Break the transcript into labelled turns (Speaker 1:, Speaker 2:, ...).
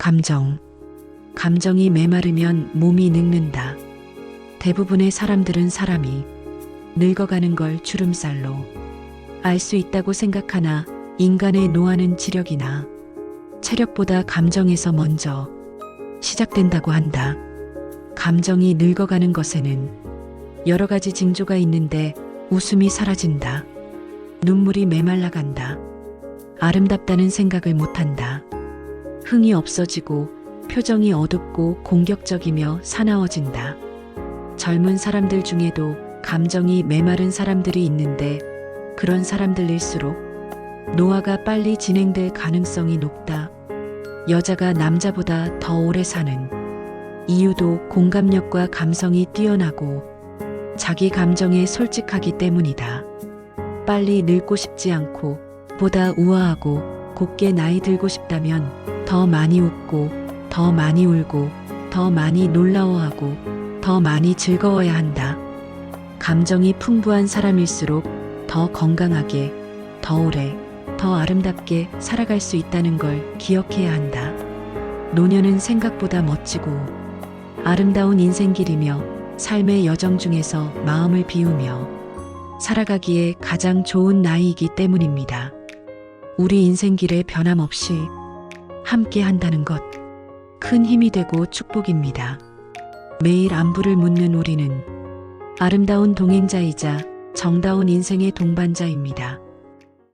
Speaker 1: 감정. 감정이 메마르면 몸이 늙는다. 대부분의 사람들은 사람이 늙어가는 걸 주름살로 알 수 있다고 생각하나 인간의 노화는 지력이나 체력보다 감정에서 먼저 시작된다고 한다. 감정이 늙어가는 것에는 여러 가지 징조가 있는데 웃음이 사라진다. 눈물이 메말라간다. 아름답다는 생각을 못한다. 흥이 없어지고 표정이 어둡고 공격적이며 사나워진다. 젊은 사람들 중에도 감정이 메마른 사람들이 있는데 그런 사람들일수록 노화가 빨리 진행될 가능성이 높다. 여자가 남자보다 더 오래 사는 이유도 공감력과 감성이 뛰어나고 자기 감정에 솔직하기 때문이다. 빨리 늙고 싶지 않고 보다 우아하고 곱게 나이 들고 싶다면 더 많이 웃고 더 많이 울고 더 많이 놀라워하고 더 많이 즐거워야 한다. 감정이 풍부한 사람일수록 더 건강하게, 더 오래, 더 아름답게 살아갈 수 있다는 걸 기억해야 한다. 노년은 생각보다 멋지고 아름다운 인생길이며 삶의 여정 중에서 마음을 비우며 살아가기에 가장 좋은 나이이기 때문입니다. 우리 인생길에 변함없이 함께 한다는 것, 큰 힘이 되고 축복입니다. 매일 안부를 묻는 우리는 아름다운 동행자이자 정다운 인생의 동반자입니다.